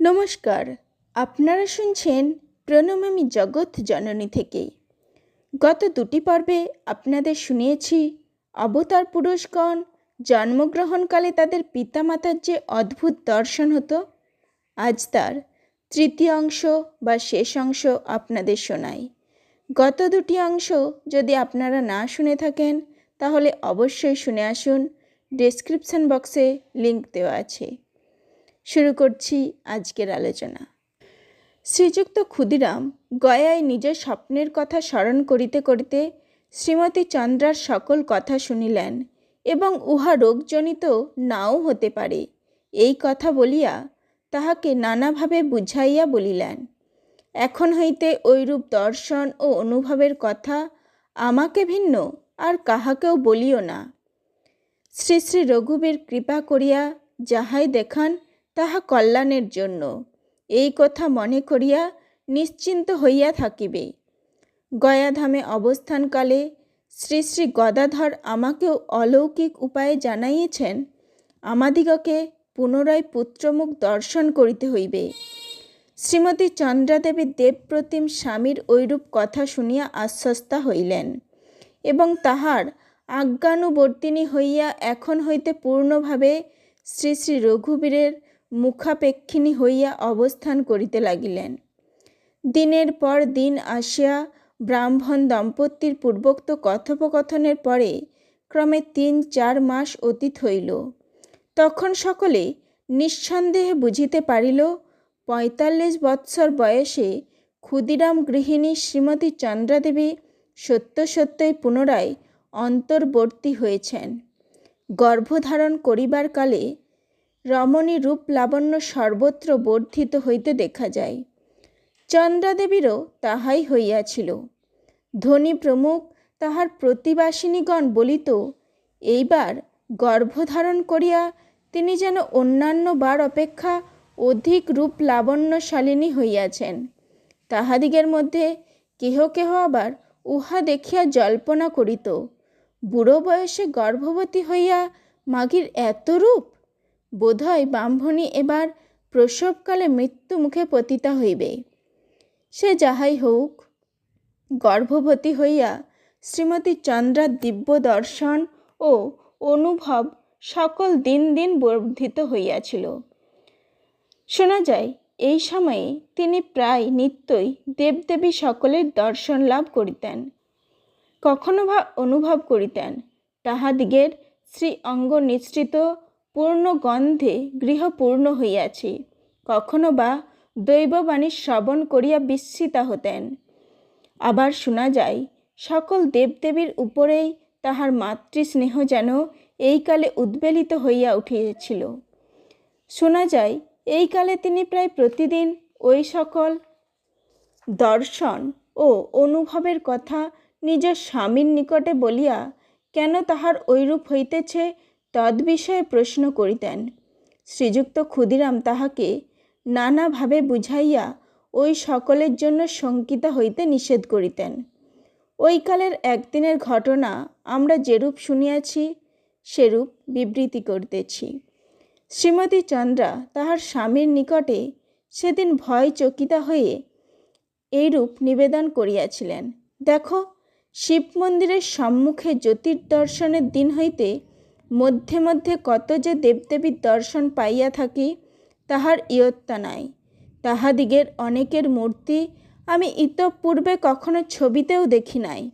নমস্কার, আপনারা শুনছেন প্রণমামী জগৎ জননী থেকে গত দুটি পর্বে আপনাদের শুনিয়েছি, অবতার পুরুষগণ জন্মগ্রহণকালে তাদের পিতামাতার যে অদ্ভুত দর্শন হতো, আজ তার তৃতীয় অংশ বা শেষ অংশ আপনাদের শোনাই। গত দুটি অংশ যদি আপনারা না শুনে থাকেন, তাহলে অবশ্যই শুনে আসুন। ডেসক্রিপশন বক্সে লিংক দেওয়া আছে। শুরু করছি আজকের আলোচনা। শ্রীযুক্ত ক্ষুদিরাম গয়ায় নিজের স্বপ্নের কথা স্মরণ করিতে করিতে শ্রীমতী চন্দ্রার সকল কথা শুনিলেন এবং উহা রোগজনিত নাও হতে পারে। এই কথা বলিয়া তাহাকে নানাভাবে বুঝাইয়া বলিলেন, এখন হইতে ঐরূপ দর্শন ও অনুভবের কথা আমাকে ভিন্ন, আর কাহাকেও বলিও না। শ্রী শ্রী রঘুবীর কৃপা করিয়া যাহাই দেখান তাহা কল্যাণের জন্য। এই কথা মনে করিয়া নিশ্চিন্ত হইয়া থাকিবে। গয়াধামে অবস্থানকালে শ্রী শ্রী গদাধর আমাকেও অলৌকিক উপায়ে জানাইয়েছেন, আমাদিগকে পুনরায় পুত্রমুখ দর্শন করিতে হইবে। শ্রীমতী চন্দ্রাদেবী দেবপ্রতিম স্বামীর ঐরূপ কথা শুনিয়া আশ্বস্তা হইলেন এবং তাহার আজ্ঞানুবর্তিনী হইয়া এখন হইতে পূর্ণভাবে শ্রী শ্রী রঘুবীরের মুখাপেক্ষিনী হইয়া অবস্থান করিতে লাগিলেন। দিনের পর দিন আসিয়া ব্রাহ্মণ দম্পতির পূর্বোক্ত কথোপকথনের পরে ক্রমে তিন চার মাস অতীত হইল। তখন সকলে নিঃসন্দেহে বুঝিতে পারিল, পঁয়তাল্লিশ বৎসর বয়সে ক্ষুদিরাম গৃহিণী শ্রীমতী চন্দ্রাদেবী সত্য সত্যই পুনরায় অন্তর্বর্তী হয়েছেন। গর্ভধারণ করিবার কালে রমণী রূপ লাবণ্য সর্বত্র বর্ধিত হইতে দেখা যায়। চন্দ্রাদেবীরও তাহাই হইয়াছিল। ধনী প্রমুখ তাহার প্রতিবাসিনীগণ বলিত, এইবার গর্ভধারণ করিয়া তিনি যেন অন্যান্য বার অপেক্ষা অধিক রূপ লাবণ্যশালিনী হইয়াছেন। তাহাদিগের মধ্যে কেহ কেহ আবার উহা দেখিয়া জল্পনা করিত, বুড়ো বয়সে গর্ভবতী হইয়া মাগির এত রূপ? বোধহয় ব্রাহ্মণী এবার প্রসবকালে মৃত্যু মুখে পতিতা হইবে। সে যাহাই হোক গর্ভবতী হইয়া শ্রীমতী চন্দ্রার দিব্য দর্শন ও অনুভব সকল দিন দিন বর্ধিত হইয়াছিল। শোনা যায়, এই সময়ে তিনি প্রায় নিত্যই দেবদেবী সকলের দর্শন লাভ করিতেন, কখনো বা অনুভব করিতেন। তাহাদিগের শ্রী অঙ্গ নিঃসৃত পূর্ণ গন্ধে গৃহ পূর্ণ হইয়াছে। কখনো বা দৈববাণী শ্রবণ করিয়া বিস্মিতা হতেন। আবার শোনা যায়, সকল দেবদেবীর উপরেই তাহার মাতৃস্নেহ যেন এই কালে উদ্বেলিত হইয়া উঠিয়াছিল। শোনা যায়, এই কালে তিনি প্রায় প্রতিদিন ওই সকল দর্শন ও অনুভবের কথা নিজের স্বামীর নিকটে বলিয়া, কেন তাহার ঐরূপ হইতেছে তদ্বিষয়ে প্রশ্ন করিতেন। শ্রীযুক্ত ক্ষুদিরাম তাহাকে নানাভাবে বুঝাইয়া ওই সকলের জন্য শঙ্কিতা হইতে নিষেধ করিতেন। ওই কালের একদিনের ঘটনা আমরা যেরূপ শুনিয়াছি, সেরূপ বিবৃতি করিতেছি। শ্রীমতী চন্দ্রা তাহার স্বামীর নিকটে সেদিন ভয় চকিতা হয়ে এইরূপ নিবেদন করিয়াছিলেন। দেখো শিব মন্দিরের সম্মুখে জ্যোতির্দর্শনের দিন হইতে মধ্যে মধ্যে কত যে দেবদেবীর দর্শন পাইয়া থাকি, তাহার ইয়ত্তা নাই। তাহাদিগের অনেকের মূর্তি আমি ইতপূর্বে কখনো ছবিতেও দেখি নাই।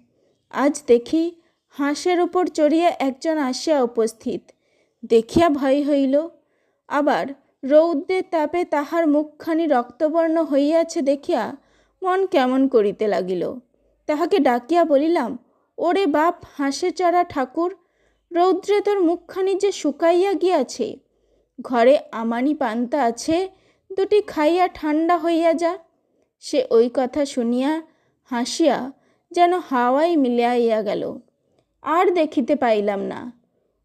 আজ দেখি হাঁসের উপর চড়িয়া একজন আসিয়া উপস্থিত। দেখিয়া ভয় হইল। আবার রৌদ্রের তাপে তাহার মুখখানি রক্তবর্ণ হইয়াছে দেখিয়া মন কেমন করিতে লাগিল। তাহাকে ডাকিয়া বলিলাম, ওরে বাপ হাঁসে চড়া ঠাকুর রৌদ্রে তোর মুখখানি যে শুকাইয়া গিয়াছে। ঘরে আমানি পান্তা আছে, দুটি খাইয়া ঠান্ডা হইয়া যা। সে ওই কথা শুনিয়া হাসিয়া যেন হাওয়াই মিলাইয়া গেল। আর দেখিতে পাইলাম না।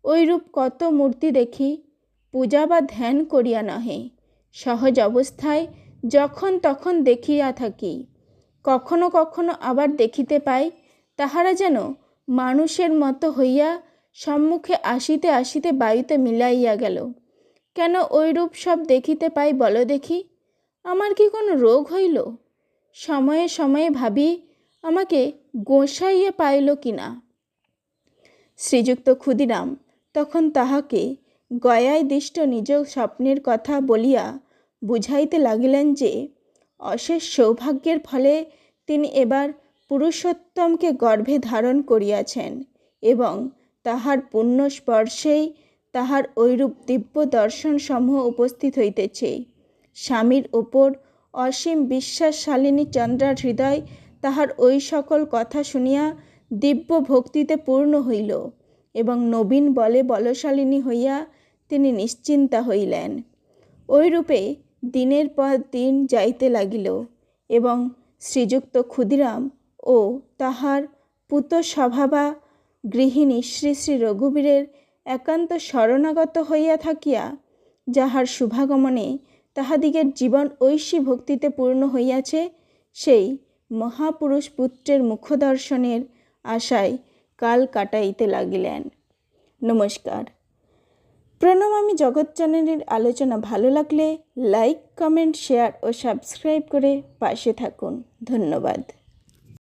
ওইরূপ কত মূর্তি দেখি, পূজা বা ধ্যান করিয়া নহে। সহজ অবস্থায় যখন তখন দেখিয়া থাকি। কখনো কখনো আবার দেখিতে পাই, তাহারা যেন মানুষের মতো হইয়া সম্মুখে আসিতে আসিতে বায়ুতে মিলাইয়া গেল। কেন ওইরূপ সব দেখিতে পাই বলো দেখি, আমার কি কোনো রোগ হইল? সময়ে সময়ে ভাবি, আমাকে গোসাইয়া পাইল কি না শ্রীযুক্ত ক্ষুদিরাম তখন তাহাকে গয়ায় দিষ্ট নিজ স্বপ্নের কথা বলিয়া বুঝাইতে লাগিলেন যে, অশেষ সৌভাগ্যের ফলে তিনি এবার পুরুষোত্তমকে গর্ভে ধারণ করিয়াছেন এবং তাহার পুণ্য স্পর্শেই তাহার ঐরূপ দিব্য দর্শনসমূহ উপস্থিত হইতেছে। স্বামীর ওপর অসীম বিশ্বাসশালিনী চন্দ্রার হৃদয় তাহার ওই সকল কথা শুনিয়া দিব্য ভক্তিতে পূর্ণ হইল এবং নবীন বলে বলশালিনী হইয়া তিনি নিশ্চিন্তা হইলেন। ওইরূপে দিনের পর দিন যাইতে লাগিল এবং শ্রীযুক্ত ক্ষুদিরাম ও তাহার পুত স্বভাবা গৃহিণী শ্রী শ্রী রঘুবীরের একান্ত শরণাগত হইয়া থাকিয়া যাহার শুভাগমনে তাহাদিগের জীবন ঐশী ভক্তিতে পূর্ণ হইয়াছে, সেই মহাপুরুষ পুত্রের মুখদর্শনের আশায় কাল কাটাইতে লাগিলেন। নমস্কার। প্রণমামী জগৎ চ্যানেলের আলোচনা ভালো লাগলে লাইক, কমেন্ট, শেয়ার ও সাবস্ক্রাইব করে পাশে থাকুন। ধন্যবাদ।